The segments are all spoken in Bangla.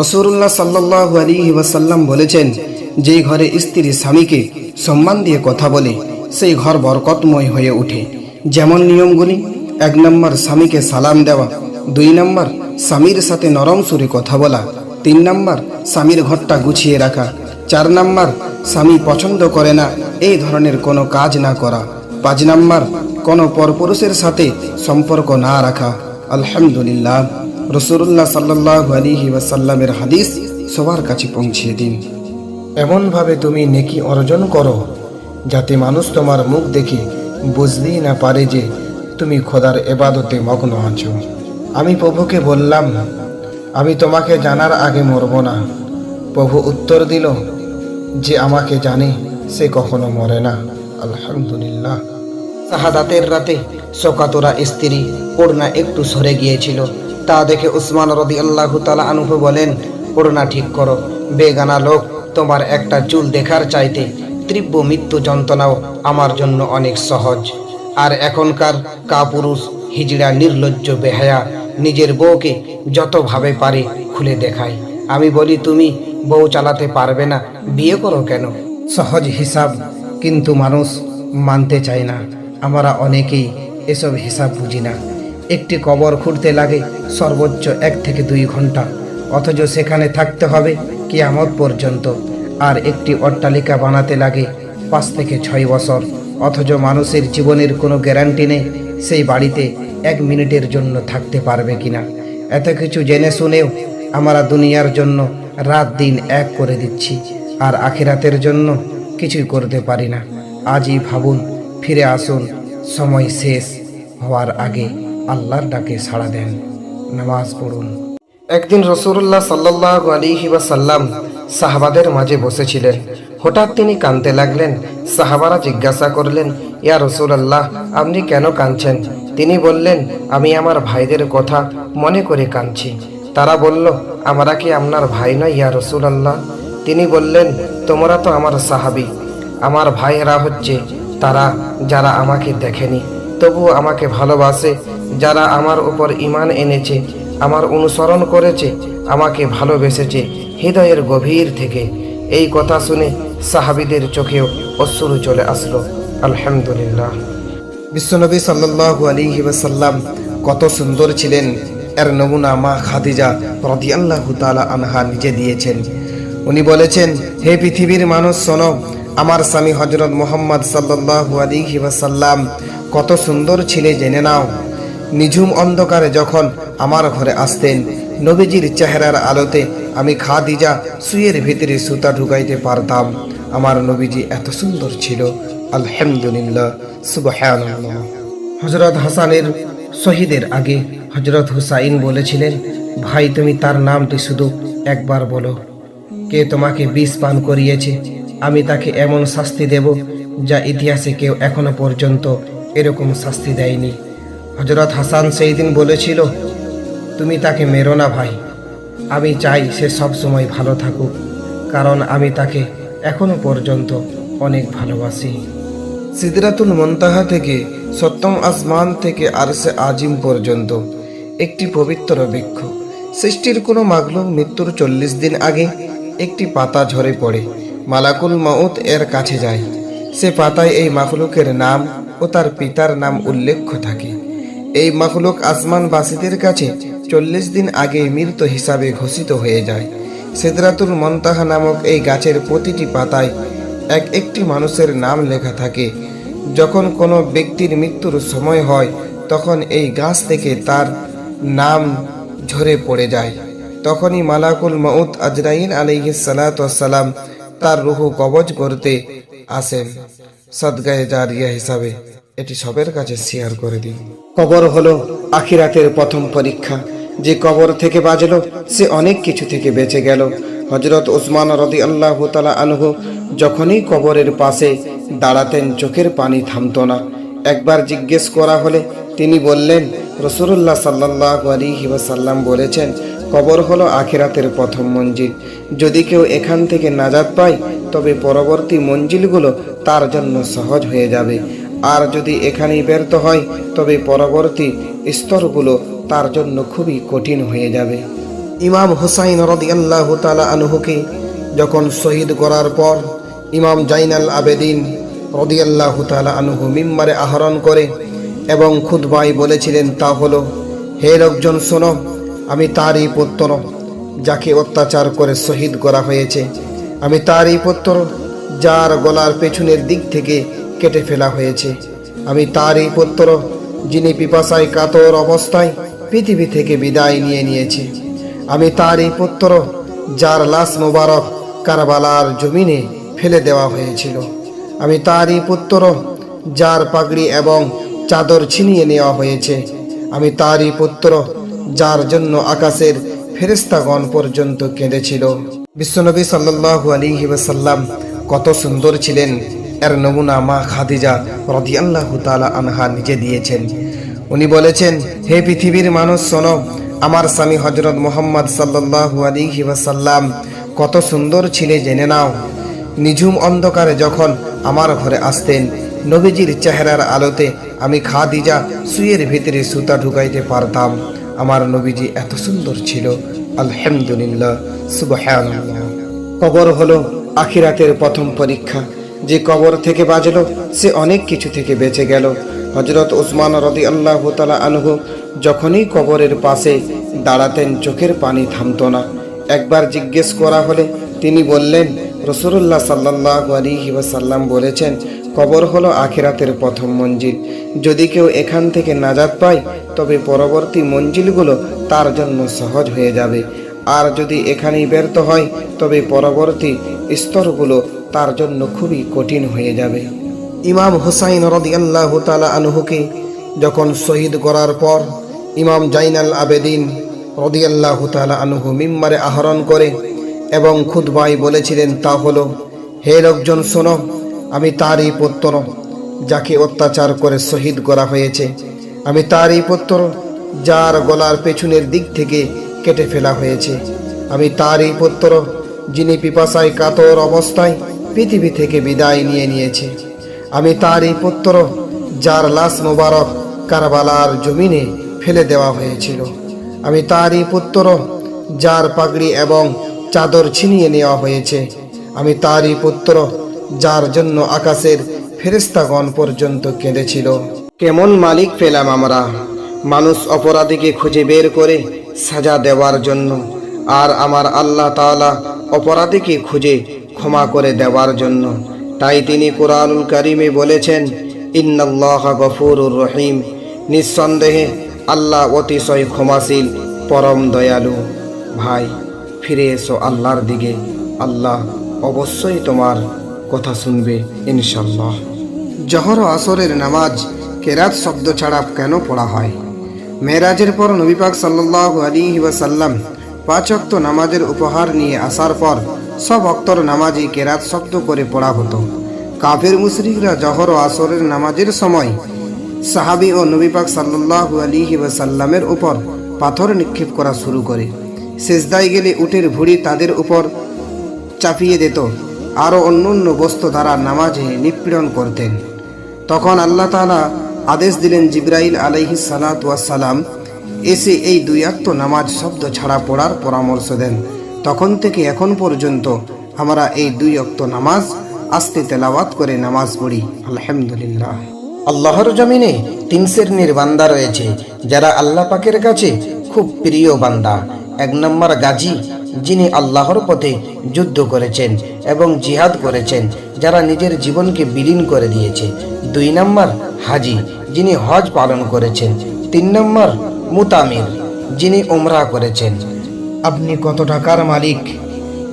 রসুল্লাহ সাল্লাহ আলী ওয়াসাল্লাম বলেছেন, যেই ঘরে স্ত্রী স্বামীকে সম্মান দিয়ে কথা বলে, সেই ঘর বরকতময় হয়ে ওঠে। যেমন নিয়মগুলি, এক নম্বর স্বামীকে সালাম দেওয়া, দুই নম্বর স্বামীর সাথে নরম সুরে কথা বলা, তিন নম্বর স্বামীর ঘরটা গুছিয়ে রাখা, চার নম্বর স্বামী পছন্দ করে না, এই ধরনের কোনো কাজ না করা, পাঁচ নম্বর কোনো পরপুরুষের সাথে সম্পর্ক না রাখা। আলহামদুলিল্লাহ। রসুল্লাহ সাল্লাহ আলিহি ওয়াসাল্লামের হাদিস সবার কাছে পৌঁছিয়ে দিন। এমনভাবে তুমি নেকি অর্জন করো, যাতে মানুষ তোমার মুখ দেখে বুঝতেই না পারে যে তুমি খোদার এবাদতে মগ্ন আছো। আমি প্রভুকে বললাম, আমি তোমাকে জানার আগে মরব না। প্রভু উত্তর দিল, যে আমাকে জানে সে কখনো মরে না। আলহামদুলিল্লাহ। শাহাদাতের রাতে শোকাতুরা স্ত্রী ওড়না একটু সরে গিয়েছিল। তা দেখে উসমান রদি আল্লাহ তালা আনুভু বলেন, ওড়না ঠিক করো। বেগানা লোক, তোমার একটা চুল দেখার চাইতে তীব্র মৃত্যু যন্ত্রণাও আমার জন্য অনেক সহজ। আর এখনকার কাপুরুষ, হিজড়া, নির্লজ্জ বেহায়া নিজের বউকে যতভাবে পারে খুলে দেখায়। আমি বলি, তুমি বউ চালাতে পারবে না, বিয়ে করো কেন? সহজ হিসাব, কিন্তু মানুষ মানতে চায় না। আমরা অনেকেই এসব হিসাব বুঝি না। একটি কবর খুঁড়তে লাগে সর্বোচ্চ এক থেকে দুই ঘণ্টা। অথচ সেখানে থাকতে হবে কিয়ামত পর্যন্ত। আর একটি অট্টালিকা বানাতে লাগে পাঁচ থেকে ছয় বছর। অথচ মানুষের জীবনের কোনো গ্যারান্টি নেই সেই বাড়িতে এক মিনিটের জন্য থাকতে পারবে কিনা। এত কিছু জেনে শুনেও আমরা দুনিয়ার জন্য রাত দিন এক করে দিচ্ছি, আর আখিরাতের জন্য কিছুই করতে পারি না। আজই ভাবুন, ফিরে আসুন, সময় শেষ হওয়ার আগে। আল্লাহর ডাকে সাড়া দেন। নামাজ পড়ুন। একদিন রসুল্লাহ সাল্লাহ আলিহি সাল্লাম সাহাবাদের মাঝে বসেছিলেন। হঠাৎ তিনি কাঁদতে লাগলেন। সাহাবারা জিজ্ঞাসা করলেন, ইয়া রসুলাল্লাহ, আপনি কেন কাঁদছেন? তিনি বললেন, আমি আমার ভাইদের কথা মনে করে কাঁদছি। তারা বলল, আমরা কি আপনার ভাই নয় ইয়া রসুলাল্লাহ? তিনি বললেন, তোমরা তো আমার সাহাবি। আমার ভাইয়েরা হচ্ছে তারা যারা আমাকে দেখেনি। তবুও আমাকে ভালোবাসে, যারা আমার উপর ইমান এনেছে, আমার অনুসরণ করেছে, আমাকে ভালোবেসেছে, হৃদয়ের গভীর থেকে। এই কথা শুনে সাহাবিদের চোখেও অশ্রু চলে আসলো। আলহামদুলিল্লাহ। বিশ্বনবী সাল্লাল্লাহু আলাইহি ওয়াসাল্লাম কত সুন্দর ছিলেন। এর নমুনা মা খাদিজা রাদিয়াল্লাহু তালা আনহা নিজে দিয়েছেন। উনি বলেছেন, হে পৃথিবীর মানুষ, শোনো আমার স্বামী হজরত মোহাম্মদ সাল্লাল্লাহু আলাইহি ওয়াসাল্লাম কত সুন্দর ছিলে জেনে নাও। নিঝুম অন্ধকারে যখন আমার ঘরে আসতেন, নবীজির চেহারার আলোতে আমি খাদিজা সুয়ের ভিতরে সুতা ঢুকাইতে পারতাম। আমার নবীজি এত সুন্দর ছিল। আলহামদুলিল্লাহ, সুবহানাল্লাহ। হজরত হাসানের শহীদের আগে হজরত হুসাইন বলেছিলেন, ভাই, তুমি তার নামটি শুধু একবার বলো। কে তোমাকে বিষ পান করিয়েছে? আমি তাকে এমন শাস্তি দেব যা ইতিহাসে কেউ এখনও পর্যন্ত এরকম শাস্তি দেয়নি। হজরত হাসান সেই দিন বলেছিল, তুমি তাকে মেরো না ভাই। আমি চাই সে সব সময় ভালো থাকুক, কারণ আমি তাকে এখনও পর্যন্ত অনেক ভালোবাসি। সিদরাতুল মন্তাহা থেকে সপ্তম আসমান থেকে আরসে আজিম পর্যন্ত একটি পবিত্র বৃক্ষ। সৃষ্টির কোনো মাগলুম মৃত্যুর চল্লিশ দিন আগে একটি পাতা ঝরে পড়ে। মালাকুল মাউত এর কাছে যায়। সে পাতায় এই মাখলুকের নাম ও তার পিতার নাম উল্লেখ্য থাকে। এই মাখলুক আসমানবাসীদের কাছে চল্লিশ দিন আগে মৃত হিসাবে ঘোষিত হয়ে যায়। সেদরাতুল মন্তাহা নামক এই গাছের প্রতিটি পাতায় এক একটি মানুষের নাম লেখা থাকে। যখন কোনো ব্যক্তির মৃত্যুর সময় হয়, তখন এই গাছ থেকে তার নাম ঝরে পড়ে যায়। তখনই মালাকুল মউত আজরাইন আলাইহি সালাম তার রুহু কবজ করতে আসেন। সদগায়ে জারিয়া হিসাবে এটি সবের কাছে শেয়ার করে দিন। কবর হলো আখিরাতের প্রথম পরীক্ষা। যে কবর থেকে বাজলো সে অনেক কিছু থেকে বেঁচে গেল। হজরত ওসমান রদি আল্লাহ তালা আনহু যখনই কবরের পাশে দাঁড়াতেন, চোখের পানি থামতো না। একবার জিজ্ঞেস করা হলে তিনি বললেন রসুল্লাহ সাল্লাহ আলী বলেছেন কবর হলো আখিরাতের প্রথম মঞ্জিল। যদি কেউ এখান থেকে নাজাদ পায়, তবে পরবর্তী মঞ্জিলগুলো তার জন্য সহজ হয়ে যাবে। আর যদি এখানেই ব্যর্থ হয়, তবে পরবর্তী স্তরগুলো তার জন্য খুবই কঠিন হয়ে যাবে। ইমাম হুসাইন রদিয়াল্লাহ তালা আনহুকে যখন শহীদ করার পর ইমাম জাইনাল আবেদিন রদিয়াল্লাহ তালা আনহু মিম্বারে আহরণ করে এবং খুদ্বাই বলেছিলেন তা হলো, হে লোকজন শোনো আমি তারই পুত্র, যাকে অত্যাচার করে শহীদ করা হয়েছে। আমি তারই পুত্র, যার গলার পেছনের দিক থেকে কেটে ফেলা হয়েছে। আমি তারই পুত্র, যিনি পিপাসায় কাতর অবস্থায় পৃথিবী থেকে বিদায় নিয়ে নিয়েছে। আমি তারই পুত্র, যার লাশ মোবারক কারবালার জমিনে ফেলে দেওয়া হয়েছিল। আমি তারই পুত্র, যার পাগড়ি এবং চাদর ছিনিয়ে নেওয়া হয়েছে। আমি তারই পুত্র যার জন্য আকাশের ফেরেস্তাগণ পর্যন্ত কেঁদেছিল। বিশ্বনবী সাল্লাল্লাহু আলাইহি ওয়াসাল্লাম কত সুন্দর ছিলেন। এর নমুনা মা খাদিজা রাদিয়াল্লাহু তাআলা আনহা নিজে দিয়েছেন। উনি বলেছেন, হে পৃথিবীর মানুষ, শোনো, আমার স্বামী হজরত মোহাম্মদ সাল্লাল্লাহু আলাইহি ওয়াসাল্লাম কত সুন্দর ছিলে জেনে নাও। নিঝুম অন্ধকারে যখন আমার ঘরে আসতেন, নবীজির চেহারার আলোতে আমি খাদিজা সুয়ের ভিতরে সুতা ঢুকাইতে পারতাম। আমার নবীজি এত সুন্দর ছিল। আলহামদুলিল্লাহ, সুবহানাল্লাহ। কবর হলো আখিরাতের প্রথম পরীক্ষা। যে কবর থেকে বাজলো সে অনেক কিছু থেকে বেঁচে গেল। হজরত ওসমান রদি আল্লাহ তালা আনহু যখনই কবরের পাশে দাঁড়াতেন, চোখের পানি থামতো না। একবার জিজ্ঞেস করা হলে তিনি বললেন রসুল্লাহ সাল্লাহ আলিহি ওয়াসাল্লাম বলেছেন, কবর হলো আখিরাতের প্রথম মঞ্জিল যদি কেউ এখান থেকে নাজাত পায়, তবে পরবর্তী মঞ্জিলগুলো তার জন্য সহজ হয়ে যাবে। আর যদি এখানেই ব্যর্থ হয়, তবে পরবর্তী স্তরগুলো তার জন্য খুবই কঠিন হয়ে যাবে। ইমাম হুসাইন রদিয়াল্লাহ তালা আনহুকে যখন শহীদ করার পর ইমাম জাইনাল আবেদিন রদিয়াল্লাহ তালা আনহু মিম্বারে আহরণ করে এবং খুদ্বাই বলেছিলেন, তা হলো, হে লোকজন, শোনো, আমি তারই পুত্র যাকে অত্যাচার করে শহীদ করা হয়েছে। আমি তারই পুত্র যার গলার পেছনের দিক থেকে কেটে ফেলা হয়েছে। আমি তারই পুত্র যিনি পিপাসায় কাতর অবস্থায় পৃথিবী থেকে বিদায় নিয়ে নিয়েছে। আমি তারই পুত্র যার লাশ মোবারক কারবালার জমিনে ফেলে দেওয়া হয়েছিল। আমি তারই পুত্র যার পাগড়ি এবং চাদর ছিনিয়ে নেওয়া হয়েছে। আমি তারই পুত্র, যার জন্য আকাশের ফেরেস্তাগণ পর্যন্ত কেঁদেছিল। কেমন মালিক পেলাম আমরা। মানুষ অপরাধীকে খুঁজে বের করে সাজা দেওয়ার জন্য, আর আমার আল্লাহ তাআলা অপরাধীকে খুঁজে ক্ষমা করে দেওয়ার জন্য। তাই তিনি কোরআনুল কারিমে বলেছেন, ইন্নাল্লাহ গফুরুর রহিম। নিঃসন্দেহে আল্লাহ অতিশয় ক্ষমাশীল, পরম দয়ালু। ভাই ফিরে এসো আল্লাহর দিকে। আল্লাহ অবশ্যই তোমার কথা শুনবে ইনশাল্লাহ জহর আসরের নামাজ কেরাত শব্দ ছাড়া কেন পড়া হয়? মেরাজের পর নবী পাক সাল্লাল্লাহু আলাইহি ওয়াসাল্লাম পাঁচ অক্ত নামাজের উপহার নিয়ে আসার পর সব অক্তর নামাজই কেরাত শব্দ করে পড়া হতো। কাফের মুশরিকরা জহর ও আসরের নামাজের সময় সাহাবি ও নবী পাক সাল্লাল্লাহু আলাইহি ওয়াসাল্লামের উপর পাথর নিক্ষেপ করা শুরু করে। সেজদায় গেলে উটের ভুঁড়ি তাদের উপর চাপিয়ে দিত। আরও অন্য অন্য বস্তু দ্বারা নামাজে নিপীড়ন করতেন। তখন আল্লাহ তালা আদেশ দিলেন জিব্রাইল আলাইহি সালাম, এসে এই দুই আত্ম নামাজ শব্দ ছাড়া পড়ার পরামর্শ দেন। তখন থেকে এখন পর্যন্ত আমরা এই দুই অক্ত নামাজ আস্তে তেলাওয়াত করে নামাজ পড়ি। আলহামদুলিল্লাহ। আল্লাহর জমিনে তিন শ্রেণির বান্দা রয়েছে, যারা আল্লাহ পাকের কাছে খুব প্রিয় বান্দা। এক নম্বর গাজী, যিনি আল্লাহর পথে যুদ্ধ করেছেন এবং জিহাদ করেছেন, যারা নিজের জীবনকে বিলীন করে দিয়েছে। দুই নম্বর হাজি, যিনি হজ পালন করেছেন। তিন নম্বর মুতামির, যিনি ওমরা করেছেন। আপনি কত টাকার মালিক?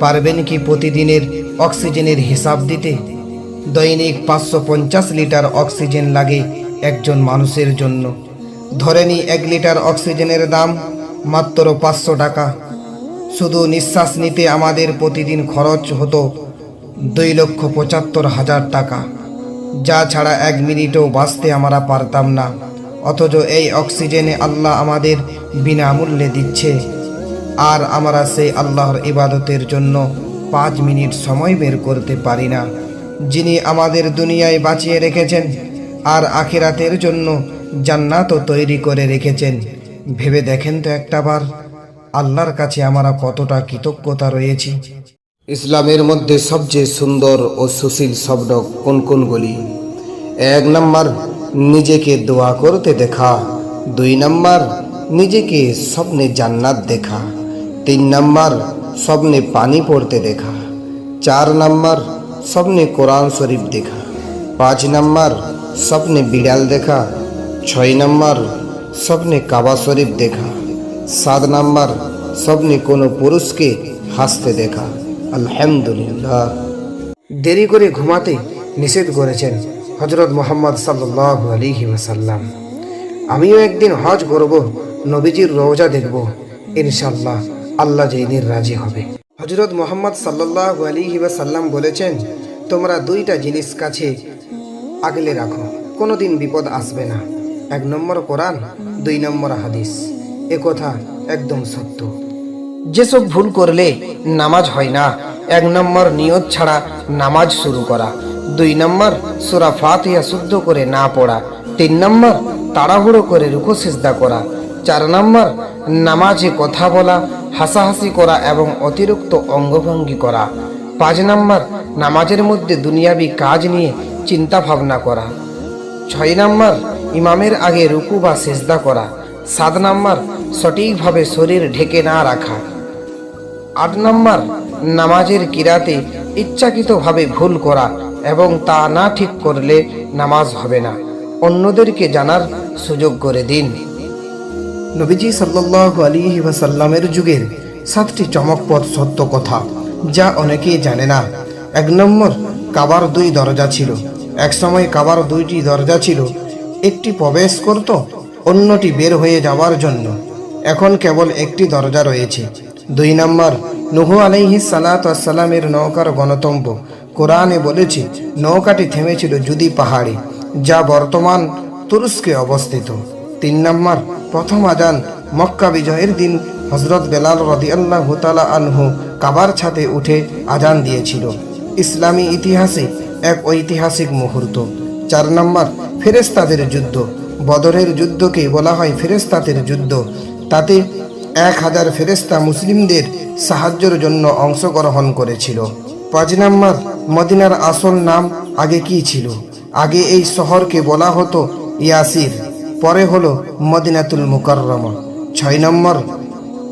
পারবেন কি প্রতিদিনের অক্সিজেনের হিসাব দিতে? দৈনিক পাঁচশো পঞ্চাশ লিটার অক্সিজেন লাগে একজন মানুষের জন্য। ধরে নি এক লিটার অক্সিজেনের দাম মাত্র পাঁচশো টাকা। শুধু নিঃশ্বাস নিতে আমাদের প্রতিদিন খরচ হতো দুই লক্ষ পঁচাত্তর হাজার টাকা। যা ছাড়া এক মিনিটও বাঁচতে আমরা পারতাম না। অথচ এই অক্সিজেনে আল্লাহ আমাদের বিনামূল্যে দিচ্ছে। আর আমরা সেই আল্লাহর ইবাদতের জন্য পাঁচ মিনিট সময় বের করতে পারি না। যিনি আমাদের দুনিয়ায় বাঁচিয়ে রেখেছেন, আর আখিরাতের জন্য জান্নাতও তৈরি করে রেখেছেন। ভেবে দেখেন তো একটাবার আল্লাহর কাছে আমরা কতটা কৃতজ্ঞতা রয়েছি। ইসলামের মধ্যে সবচেয়ে সুন্দর ও সুশীল শব্দ কোন কোনগুলি এক নম্বর, নিজেকে দোয়া করতে দেখা। দুই নম্বর, নিজেকে স্বপ্নে জান্নাত দেখা। তিন নম্বর, স্বপ্নে পানি পড়তে দেখা। চার নম্বর, স্বপ্নে কোরআন শরীফ দেখা। পাঁচ নম্বর, স্বপ্নে বিড়াল দেখা। ছয় নম্বর স্বপ্নে কাবা শরীফ দেখা। সাত নম্বর স্বপ্নে কোনো পুরুষকে হাসতে দেখা। আলহামদুলিল্লাহ। দেরি করে ঘুমাতে নিষেধ করেছেন হজরত মোহাম্মদ সাল্লাহ আলিহি ওয়াসাল্লাম। আমিও একদিন হজ করব, নবীজির রওজা দেখব। ইনশাল্লাহ আল্লাহ যেদিন রাজি হবে। হজরত মোহাম্মদ সাল্লাহ আলিহি ওয়াসাল্লাম বলেছেন, তোমরা দুইটা জিনিস কাছে আগলে রাখো, কোনোদিন বিপদ আসবে না। এক নম্বর কোরআন, দুই নম্বর হাদিস। এ কথা একদম সত্য। যেসব ভুল করলে নামাজ হয় না, এক নম্বর নিয়ত ছাড়া নামাজ শুরু করা, দুই নম্বর সুরা ফাতিহা শুদ্ধ করে না পড়া, তিন নম্বর তাড়াহুড়ো করে রুকু, সিজদা করা, চার নম্বর নামাজে কথা বলা, হাসাহাসি করা এবং অতিরিক্ত অঙ্গভঙ্গি করা, পাঁচ নম্বর নামাজের মধ্যে দুনিয়াবি কাজ নিয়ে চিন্তা ভাবনা করা। ছয় নম্বর, ইমামের আগে রুকু বা সেজদা করা। সাত নম্বর, সঠিকভাবে শরীর ঢেকে না রাখা। আট নম্বর, নামাজের কিরাতে ইচ্ছাকৃতভাবে ভুল করা এবং তা না ঠিক করলে নামাজ হবে না। অন্যদেরকে জানার সুযোগ করে দিন। নবীজি সাল্লাহ আলী ওয়াসাল্লামের যুগের সাতটি চমকপদ সত্য কথা, যা অনেকেই জানে না। এক নম্বর, কাবার দুই দরজা ছিল। এক সময় কাবার দুইটি দরজা ছিল। একটি প্রবেশ করত, অন্যটি বের হয়ে যাওয়ার জন্য। এখন কেবল একটি দরজা রয়েছে। দুই নম্বর, নুহু আলাইহি সালাতামের নৌকার গণতম্ব। কোরআনে বলেছে, নৌকাটি থেমেছিল জুদি পাহাড়ে, যা বর্তমান তুরস্কে অবস্থিত। তিন নম্বর, প্রথম আজান মক্কা বিজয়ের দিন হজরত বেলাল রদি আল্লাহ তালা আনহু কাবার ছাতে উঠে আজান দিয়েছিল। ইসলামী ইতিহাসে এক ঐতিহাসিক মুহূর্ত। চার নম্বর ফেরেস্তাদের যুদ্ধ। বদরের যুদ্ধকে বলা হয় ফেরেস্তাদের যুদ্ধ। তাতে এক হাজার ফেরেস্তা মুসলিমদের সাহায্যের জন্য অংশগ্রহণ করেছিল। পাঁচ নম্বর, মদিনার আসল নাম আগে কি ছিল? আগে এই শহরকে বলা হতো ইয়াসির, পরে হলো মদিনাতুল মুকাররমা। ছয় নম্বর,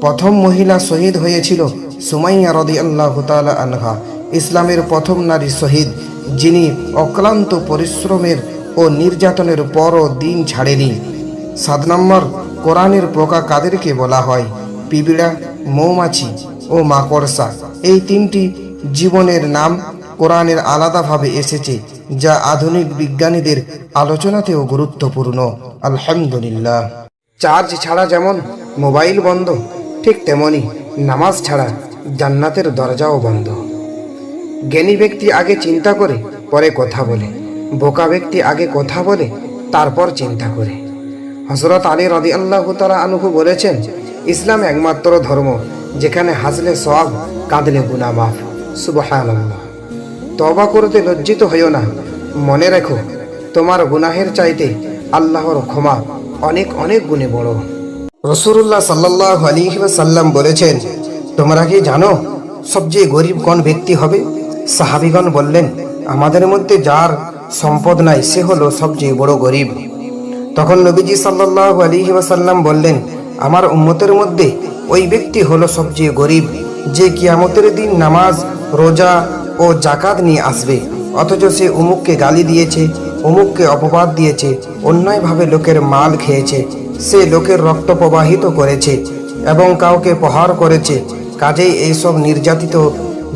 প্রথম মহিলা শহীদ হয়েছিল সুমাইয়া রদি আল্লাহ আনহা। ইসলামের প্রথম নারী শহীদ, যিনি অক্লান্ত পরিশ্রমের ও নির্যাতনের পরও দিন ছাড়েনি। সাত নম্বর, কোরআনের পোকা কাদেরকে বলা হয় পিবিড়া মৌমাছি ও মাকড়সা। এই তিনটি জীবনের নাম কোরআনের আলাদাভাবে এসেছে, যা আধুনিক বিজ্ঞানীদের আলোচনাতেও গুরুত্বপূর্ণ। আলহামদুলিল্লাহ। চার্জ ছাড়া যেমন মোবাইল বন্ধ, ঠিক তেমনি নামাজ ছাড়া জান্নাতের দরজাও বন্ধ। জ্ঞানী ব্যক্তি আগে চিন্তা করে, পরে কথা বলে। বোকা ব্যক্তি আগে কথা বলে, তারপর চিন্তা করে। হজরত আলী রদি আল্লাহ তালা আনুহু বলেছেন, ইসলাম একমাত্র ধর্ম, যেখানে হাসলে সব কাঁদলে গুনা মাফ। সুবহান তবা করতে লজ্জিত হইও না। মনে রেখো, তোমার গুনাহের চাইতে আল্লাহর ক্ষমা অনেক অনেক গুণে বড়। রসুল্লাহ সাল্লাহ আলী সাল্লাম বলেছেন, তোমরা কি জানো, সবচেয়ে গরিব কোন ব্যক্তি হবে? সাহাবিগণ বললেন, আমাদের মধ্যে যার সম্পদ নাই, সে হলো সবচেয়ে বড় গরিব। তখন নবীজি সাল্লাহ আলী ওয়াসাল্লাম বললেন, আমার উম্মতের মধ্যে ওই ব্যক্তি হলো সবচেয়ে গরিব, যে কিয়ামতের দিন নামাজ, রোজা ও জাকাত নিয়ে আসবে। অথচ সে উমুককে গালি দিয়েছে অমুককে অপবাদ দিয়েছে, অন্যায়ভাবে লোকের মাল খেয়েছে, সে লোকের রক্ত প্রবাহিত করেছে এবং কাউকে প্রহার করেছে। কাজেই এইসব নির্যাতিত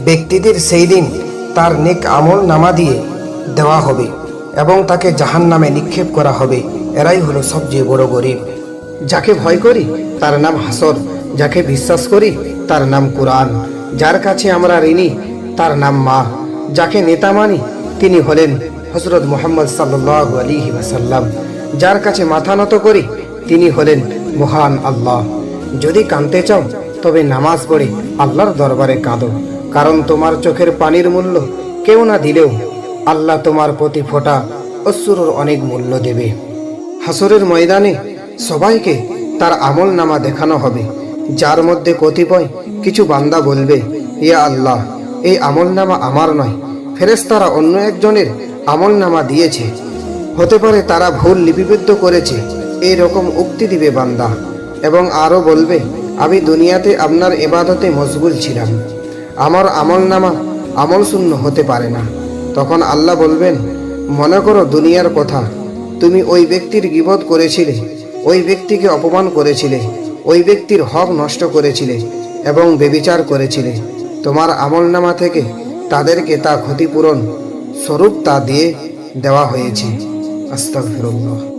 ব্যক্তিদের সেই দিন তার নেক আমল নামা দিয়ে দেওয়া হবে এবং তাকে জাহান নামে নিক্ষেপ করা হবে। এরাই হলো সবচেয়ে বড় গরিব। যাকে ভয় করি, তার নাম হাসর। যাকে বিশ্বাস করি, তার নাম কোরআন। যার কাছে আমরা ঋণী, তার নাম মা। যাকে নেতা মানি, তিনি হলেন হজরত মোহাম্মদ সাল্লাহ আলী ওয়াসাল্লাম। যার কাছে মাথা নত করি, তিনি হলেন মহান আল্লাহ। যদি কাঁদতে চাও, তবে নামাজ পড়ে আল্লাহর দরবারে কাঁদো। কারণ তোমার চোখের পানির মূল্য কেউ না দিলেও আল্লাহ তোমার প্রতি ফোটা অশ্রুর অনেক মূল্য দেবে। হাসরের ময়দানে সবাইকে তার আমল নামা দেখানো হবে, যার মধ্যে কতিপয় কিছু বান্দা বলবে, ইয়া আল্লাহ, এই আমলনামা আমার নয়। ফেরেশতারা অন্য একজনের আমলনামা দিয়েছে। হতে পারে তারা ভুল লিপিবদ্ধ করেছে, এই রকম উক্তি দিবে বান্দা এবং আরও বলবে, আমি দুনিয়াতে আপনার এবাদতে মশগুল ছিলাম। আমার আমল নামা আমল শূন্য হতে পারে না। তখন আল্লাহ বলবেন, মনে করো দুনিয়ার কথা, তুমি ওই ব্যক্তির গিবত করেছিলে, ওই ব্যক্তিকে অপমান করেছিলে, ওই ব্যক্তির হক নষ্ট করেছিলে এবং বেবিচার করেছিলে। তোমার আমল নামা থেকে তাদেরকে তা ক্ষতিপূরণ স্বরূপ তা দিয়ে দেওয়া হয়েছে। আস্তাগফিরুল্লাহ।